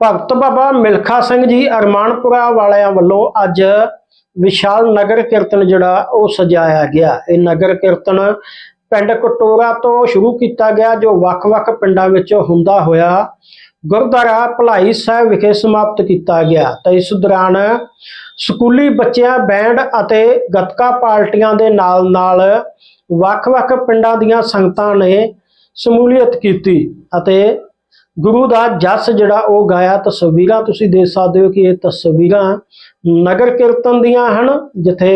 ਭਗਤ ਬਾਬਾ ਮਿਲਖਾ ਸਿੰਘ ਜੀ ਅਰਮਾਨਪੁਰਾ ਵਾਲਿਆਂ ਵੱਲੋਂ ਅੱਜ ਵਿਸ਼ਾਲ ਨਗਰ ਕੀਰਤਨ ਜਿਹੜਾ ਉਹ ਸਜਾਇਆ ਗਿਆ। ਇਹ ਨਗਰ ਕੀਰਤਨ ਪਿੰਡ ਕਟੋਰਾ ਤੋਂ ਸ਼ੁਰੂ ਕੀਤਾ ਗਿਆ, ਜੋ ਵੱਖ-ਵੱਖ ਪਿੰਡਾਂ ਵਿੱਚ ਹੁੰਦਾ ਹੋਇਆ ਗੁਰਦੁਆਰਾ ਭਲਾਈ ਸਾਹਿਬ ਵਿਖੇ ਸਮਾਪਤ ਕੀਤਾ ਗਿਆ। ਤਾਂ ਇਸ ਦੌਰਾਨ ਸਕੂਲੀ ਬੱਚਿਆਂ, ਬੈਂਡ ਅਤੇ ਗੱਤਕਾ ਪਾਰਟੀਆਂ ਦੇ ਨਾਲ-ਨਾਲ ਵੱਖ-ਵੱਖ ਪਿੰਡਾਂ ਦੀਆਂ ਸੰਗਤਾਂ ਨੇ ਸਮੂਲੀਅਤ ਕੀਤੀ ਅਤੇ ਗੁਰੂ ਦਾ ਜਸ ਜਿਹੜਾ ਉਹ ਗਾਇਆ, ਤਸਵੀਰਾਂ ਤੁਸੀਂ ਦੇਖ ਸਕਦੇ ਹੋ ਕਿ ਇਹ ਤਸਵੀਰਾਂ ਨਗਰ ਕੀਰਤਨ ਦੀਆਂ ਹਨ, ਜਿੱਥੇ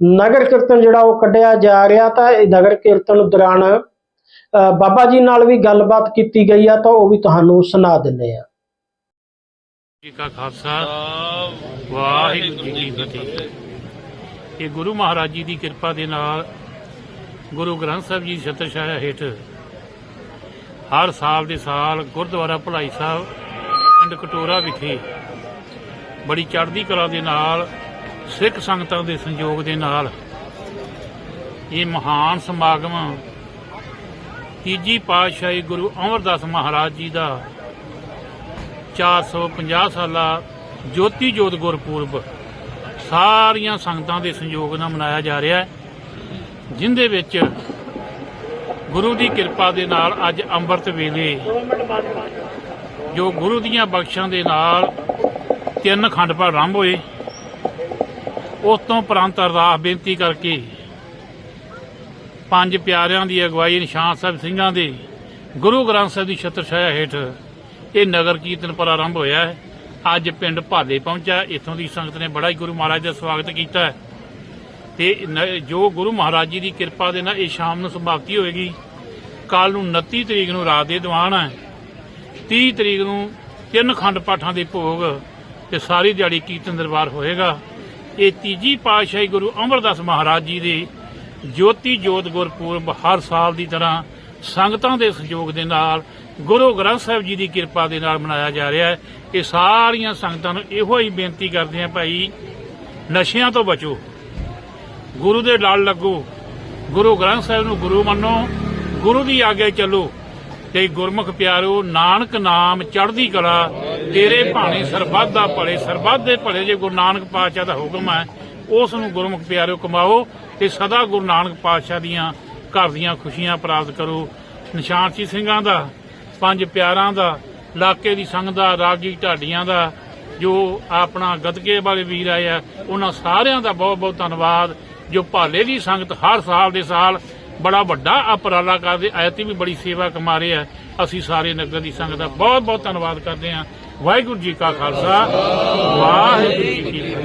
ਨਗਰ ਕੀਰਤਨ ਜਿਹੜਾ ਉਹ ਕੱਢਿਆ ਜਾ ਰਿਹਾ ਤਾਂ ਇਹ ਨਗਰ ਕੀਰਤਨ ਦੌਰਾਨ ਬਾਬਾ ਜੀ ਨਾਲ ਵੀ ਗੱਲਬਾਤ ਕੀਤੀ ਗਈ ਆ ਤਾਂ ਉਹ ਵੀ ਤੁਹਾਨੂੰ ਸੁਣਾ ਦਿੰਨੇ ਆ। ਜੀ ਕਾ ਖਾਲਸਾ, ਵਾਹਿਗੁਰੂ ਜੀ ਕੀ ਫਤਿਹ। ਇਹ ਗੁਰੂ ਮਹਾਰਾਜ ਜੀ ਦੀ ਕਿਰਪਾ ਦੇ ਨਾਲ ਗੁਰੂ ਗ੍ਰੰਥ ਸਾਹਿਬ ਜੀ ਦੀ ਹੇਠ ਹਰ ਸਾਲ ਦੇ ਸਾਲ ਗੁਰਦੁਆਰਾ ਭਲਾਈ ਸਾਹਿਬ, ਪਿੰਡ ਕਟੋਰਾ ਵਿਖੇ ਬੜੀ ਚੜ੍ਹਦੀ ਕਲਾ ਦੇ ਨਾਲ, ਸਿੱਖ ਸੰਗਤਾਂ ਦੇ ਸੰਯੋਗ ਦੇ ਨਾਲ ਇਹ ਮਹਾਨ ਸਮਾਗਮ ਤੀਜੀ ਪਾਤਸ਼ਾਹੀ ਗੁਰੂ ਅਮਰਦਾਸ ਮਹਾਰਾਜ ਜੀ ਦਾ 450 ਸਾਲਾ ਜੋਤੀ ਜੋਤ ਗੁਰਪੁਰਬ ਸਾਰੀਆਂ ਸੰਗਤਾਂ ਦੇ ਸੰਯੋਗ ਨਾਲ ਮਨਾਇਆ ਜਾ ਰਿਹਾ ਹੈ, ਜਿੰਦੇ ਵਿੱਚ ਗੁਰੂ ਦੀ ਕਿਰਪਾ ਦੇ ਨਾਲ ਅੱਜ ਅੰਮ੍ਰਿਤ ਵੇਲੇ ਜੋ ਗੁਰੂ ਦੀਆਂ ਬਖਸ਼ਾਂ ਦੇ ਨਾਲ ਤਿੰਨ ਖੰਡ ਪਰ ਆਰੰਭ ਹੋਏ, ਉਸ ਤੋਂ ਪ੍ਰੰਤ ਅਰਦਾਸ ਬੇਨਤੀ ਕਰਕੇ ਪੰਜ ਪਿਆਰਿਆਂ ਦੀ ਅਗਵਾਈ ਨਿਸ਼ਾਨ ਸਾਹਿਬ ਸਿੰਘਾਂ ਦੇ ਗੁਰੂ ਗ੍ਰੰਥ ਸਾਹਿਬ ਦੀ ਛਤਰ ਛਾਇਆ ਹੇਠ ਇਹ ਨਗਰ ਕੀਰਤਨ ਪ੍ਰਾਰੰਭ ਹੋਇਆ ਹੈ। ਅੱਜ ਪਿੰਡ ਭਾਲੇ ਪਹੁੰਚਾ ਇਥੋਂ ਦੀ ਸੰਗਤ ਨੇ ਬੜਾ ਹੀ ਗੁਰੂ ਮਹਾਰਾਜ ਦਾ ਸਵਾਗਤ ਕੀਤਾ ਹੈ। ਤੇ ਜੋ ਗੁਰੂ ਮਹਾਰਾਜ ਜੀ ਦੀ ਕਿਰਪਾ ਦੇ ਨਾਲ ਇਹ ਸ਼ਾਮ ਨੂੰ ਸਮਾਪਤੀ ਹੋਏਗੀ ਕੱਲ ਨੂੰ 29 ਤਰੀਕ ਨੂੰ ਰਾਤ ਦੇ ਦੀਵਾਨ ਹੈ। 30 ਤਰੀਕ ਨੂੰ ਤਿੰਨ ਖੰਡ ਪਾਠਾਂ ਦੇ ਭੋਗ ਤੇ ਸਾਰੀ ਦਿਹਾੜੀ ਕੀਰਤਨ ਦਰਬਾਰ ਹੋਏਗਾ। ਇਹ ਤੀਜੀ ਪਾਤਸ਼ਾਹੀ ਗੁਰੂ ਅਮਰਦਾਸ ਮਹਾਰਾਜ ਜੀ ਦੇ ਜੋਤੀ ਜੋਤ ਗੁਰਪੁਰਬ ਹਰ ਸਾਲ ਦੀ ਤਰ੍ਹਾਂ ਸੰਗਤਾਂ ਦੇ ਸਹਿਯੋਗ ਦੇ ਨਾਲ, ਗੁਰੂ ਗ੍ਰੰਥ ਸਾਹਿਬ ਜੀ ਦੀ ਕਿਰਪਾ ਦੇ ਨਾਲ ਮਨਾਇਆ ਜਾ ਰਿਹਾ ਹੈ। ਇਹ ਸਾਰੀਆਂ ਸੰਗਤਾਂ ਨੂੰ ਇਹੋ ਹੀ ਬੇਨਤੀ ਕਰਦੇ ਹਾਂ ਭਾਈ, ਨਸ਼ਿਆਂ ਤੋਂ ਬਚੋ। ਗੁਰੂ ਦੇ ਲੜ ਲੱਗੋ। ਗੁਰੂ ਗ੍ਰੰਥ ਸਾਹਿਬ ਨੂੰ ਗੁਰੂ ਮੰਨੋ। ਗੁਰੂ ਦੀ ਆਗਿਆ ਚੱਲੋ। ਤੇ ਗੁਰਮੁਖ ਪਿਆਰੋ, ਨਾਨਕ ਨਾਮ ਚੜ੍ਹਦੀ ਕਲਾ, ਤੇਰੇ ਭਾਣੇ ਸਰਬੱਤ ਦਾ ਭਲੇ, ਸਰਬੱਤ ਦੇ ਭਲੇ ਜੇ ਗੁਰੂ ਨਾਨਕ ਪਾਤਸ਼ਾਹ ਦਾ ਹੁਕਮ ਹੈ, ਉਸ ਨੂੰ ਗੁਰਮੁਖ ਪਿਆਰੋ ਕਮਾਓ ਤੇ ਸਦਾ ਗੁਰੂ ਨਾਨਕ ਪਾਤਸ਼ਾਹ ਦੀਆਂ ਘਰ ਦੀਆਂ ਖੁਸ਼ੀਆਂ ਪ੍ਰਾਪਤ ਕਰੋ। ਨਿਸ਼ਾਨ ਸੀ ਸਿੰਘਾਂ ਦਾ, ਪੰਜ ਪਿਆਰਾਂ ਦਾ ਇਲਾਕੇ ਦੀ ਸੰਗ ਦਾ, ਰਾਗੀ ਢਾਡੀਆਂ ਦਾ, ਜੋ ਆਪਣਾ ਗਦਕੇ ਵਾਲੇ ਵੀਰ ਆਏ ਆ, ਉਹਨਾਂ ਸਾਰਿਆਂ ਦਾ ਬਹੁਤ ਬਹੁਤ ਧੰਨਵਾਦ। ਜੋ ਭਾਲੇ ਦੀ ਸੰਗਤ ਹਰ ਸਾਲ ਦੇ ਸਾਲ ਬੜਾ ਵੱਡਾ ਅਪਰਾਲਾ ਕਰਦੇ ਐਤੀ ਵੀ ਬੜੀ ਸੇਵਾ ਕਮਾ ਰਹੇ ਆ। ਅਸੀਂ ਸਾਰੇ ਨਗਰ ਦੀ ਸੰਗਤ ਦਾ ਬਹੁਤ ਬਹੁਤ ਧੰਨਵਾਦ ਕਰਦੇ ਹਾਂ। ਵਾਹਿਗੁਰੂ ਜੀ ਕਾ ਖਾਲਸਾ, ਵਾਹਿਗੁਰੂ ਜੀ ਕੀ